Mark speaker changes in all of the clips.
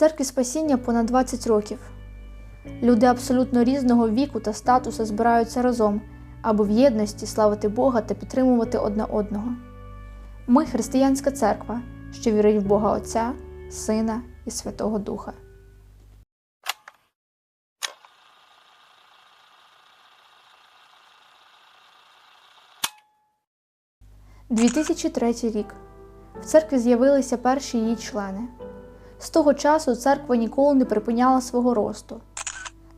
Speaker 1: Церкві спасіння понад 20 років. Люди абсолютно різного віку та статусу збираються разом, аби в єдності славити Бога та підтримувати одне одного. Ми християнська церква, що вірить в Бога Отця, Сина і Святого Духа. – 2003 рік. В церкві з'явилися перші її члени. З того часу церква ніколи не припиняла свого росту.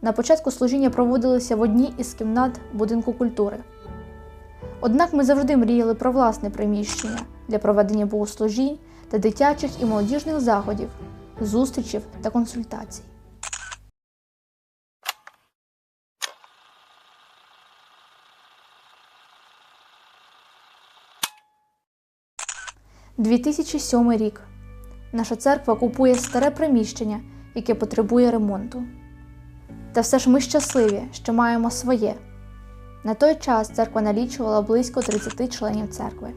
Speaker 1: На початку служіння проводилися в одній із кімнат будинку культури. Однак ми завжди мріяли про власне приміщення для проведення богослужінь та дитячих і молодіжних заходів, зустрічів та консультацій. – 2007 рік. Наша церква купує старе приміщення, яке потребує ремонту. Та все ж ми щасливі, що маємо своє. На той час церква налічувала близько 30 членів церкви.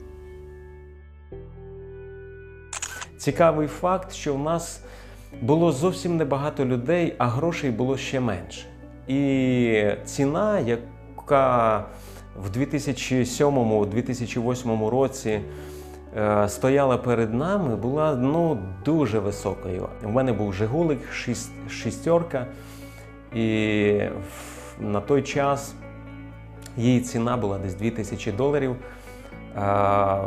Speaker 2: Цікавий факт, що в нас було зовсім небагато людей, а грошей було ще менше. І ціна, яка в 2007-2008 році стояла перед нами, була ну, дуже високою. У мене був Жигулик, шість, шістерка, і на той час її ціна була десь 2000 доларів. А,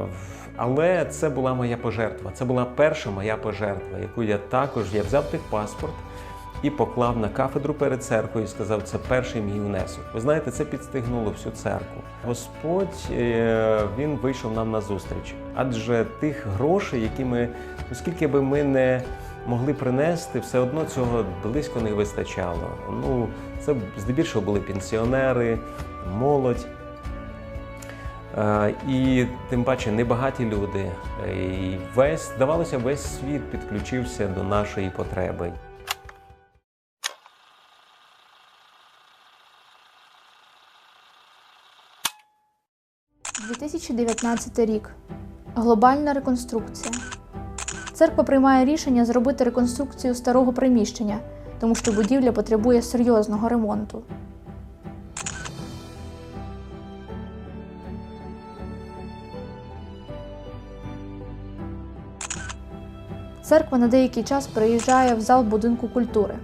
Speaker 2: Але це була моя пожертва. Це була перша моя пожертва, яку я також я взяв техпаспорт і поклав на кафедру перед церквою і сказав, це перший мій внесок. Ви знаєте, це підстигнуло всю церкву. Господь е, він вийшов нам на зустріч, адже тих грошей, які ми, ну, скільки би ми не могли принести, все одно цього близько не вистачало. Ну, це здебільшого були пенсіонери, молодь. Е, І тим паче небагаті люди. Е, І весь, здавалося, весь світ підключився до нашої потреби.
Speaker 1: – 2019 рік. Глобальна реконструкція. Церква приймає рішення зробити реконструкцію старого приміщення, тому що будівля потребує серйозного ремонту. Церква на деякий час приїжджає в зал будинку культури.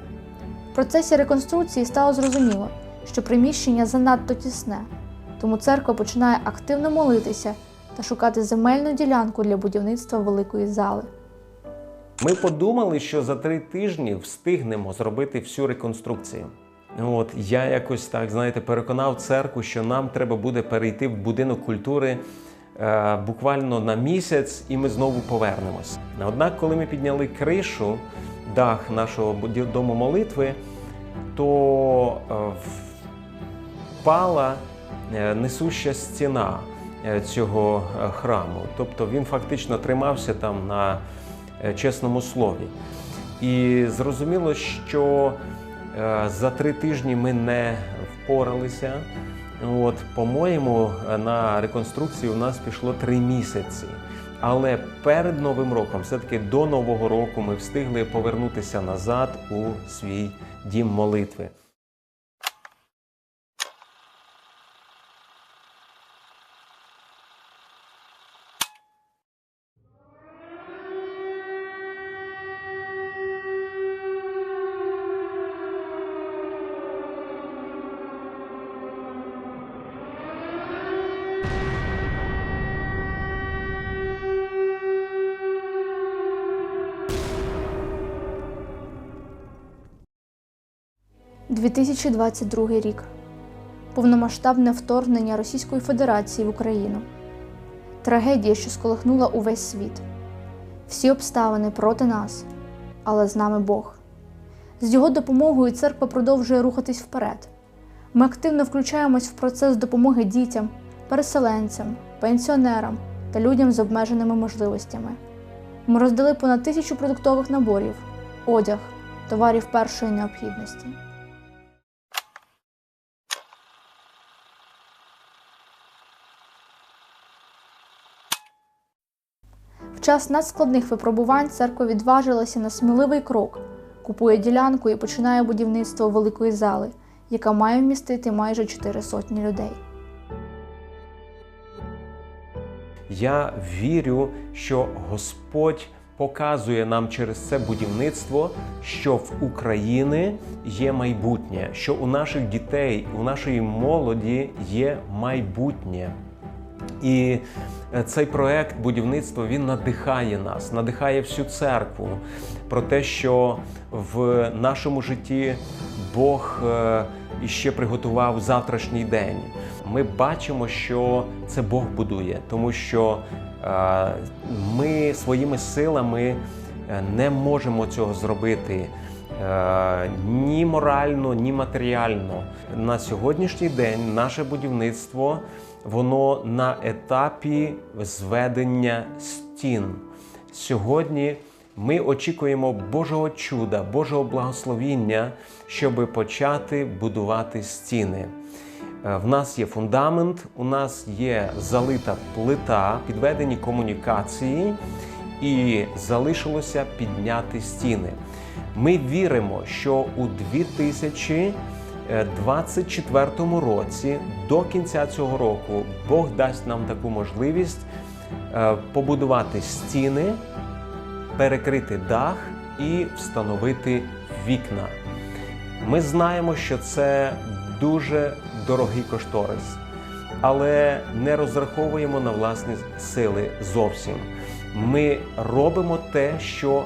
Speaker 1: В процесі реконструкції стало зрозуміло, що приміщення занадто тісне, тому церква починає активно молитися та шукати земельну ділянку для будівництва великої зали.
Speaker 2: Ми подумали, що за три тижні встигнемо зробити всю реконструкцію. От я якось так знаєте переконав церкву, що нам треба буде перейти в будинок культури е, буквально на місяць, і ми знову повернемось. Однак, коли ми підняли кришу, дах нашого дому молитви, то е, впала несуща стіна е, цього е, храму. Тобто він фактично тримався там на е, чесному слові. І зрозуміло, що е, за три тижні ми не впоралися. От, по-моєму, на реконструкцію у нас пішло три місяці. Але перед Новим роком, все-таки до Нового року, ми встигли повернутися назад у свій дім молитви.
Speaker 1: – 2022 рік. Повномасштабне вторгнення Російської Федерації в Україну. Трагедія, що сколихнула увесь світ. Всі обставини проти нас, але з нами Бог. З його допомогою церква продовжує рухатись вперед. Ми активно включаємось в процес допомоги дітям, переселенцям, пенсіонерам та людям з обмеженими можливостями. Ми роздали понад тисячу продуктових наборів, одяг, товарів першої необхідності. Час надскладних випробувань церква відважилася на сміливий крок, купує ділянку і починає будівництво великої зали, яка має вмістити майже чотири сотні людей.
Speaker 2: Я вірю, що Господь показує нам через це будівництво, що в Україні є майбутнє, що у наших дітей, у нашої молоді є майбутнє. І е, цей проект будівництва він надихає нас, надихає всю церкву про те, що в нашому житті Бог е, іще приготував завтрашній день. Ми бачимо, що це Бог будує, тому що е, ми своїми силами не можемо цього зробити. Ні морально, ні матеріально на сьогоднішній день наше будівництво воно на етапі зведення стін. Сьогодні ми очікуємо Божого чуда, Божого благословіння, щоб почати будувати стіни. Е, В нас є фундамент, у нас є залита плита, підведені комунікації, і залишилося підняти стіни. Ми віримо, що у 2024 році, до кінця цього року, Бог дасть нам таку можливість е, побудувати стіни, перекрити дах і встановити вікна. Ми знаємо, що це дуже дорогий кошторис, але не розраховуємо на власні сили зовсім. Ми робимо те, що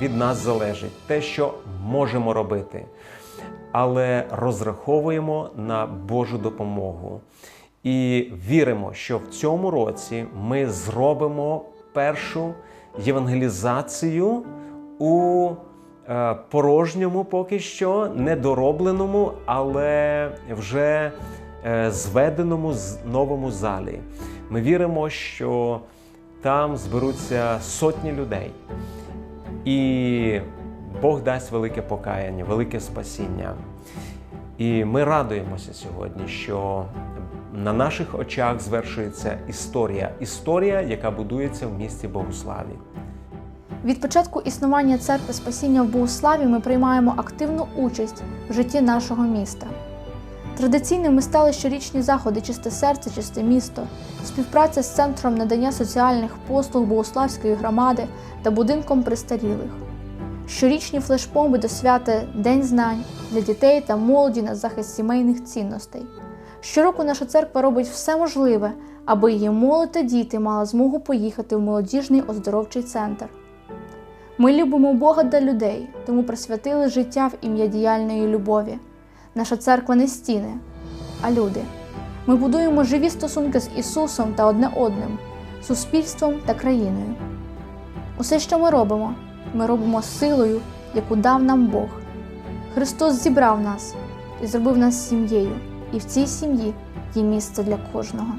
Speaker 2: від нас залежить, те, що можемо робити, але розраховуємо на Божу допомогу. І віримо, що в цьому році ми зробимо першу євангелізацію у е, порожньому поки що, недоробленому, але вже е, зведеному новому залі. Ми віримо, що там зберуться сотні людей. І Бог дасть велике покаяння, велике спасіння. І ми радуємося сьогодні, що на наших очах звершується історія. Історія, яка будується в місті Богославі.
Speaker 1: Від початку існування церкви Спасіння в Богославі ми приймаємо активну участь в житті нашого міста. Традиційними стали щорічні заходи Чисте серце, чисте місто, співпраця з центром надання соціальних послуг Богославської громади та будинком престарілих. Щорічні флешмоби до свята День знань для дітей та молоді на захист сімейних цінностей. Щороку наша церква робить все можливе, аби її молодь та діти мали змогу поїхати в молодіжний оздоровчий центр. Ми любимо Бога та людей, тому присвятили життя в ім'я діяльної любові. Наша церква не стіни, а люди. Ми будуємо живі стосунки з Ісусом та одне одним, суспільством та країною. Усе, що ми робимо, ми робимо силою, яку дав нам Бог. Христос зібрав нас і зробив нас сім'єю, і в цій сім'ї є місце для кожного.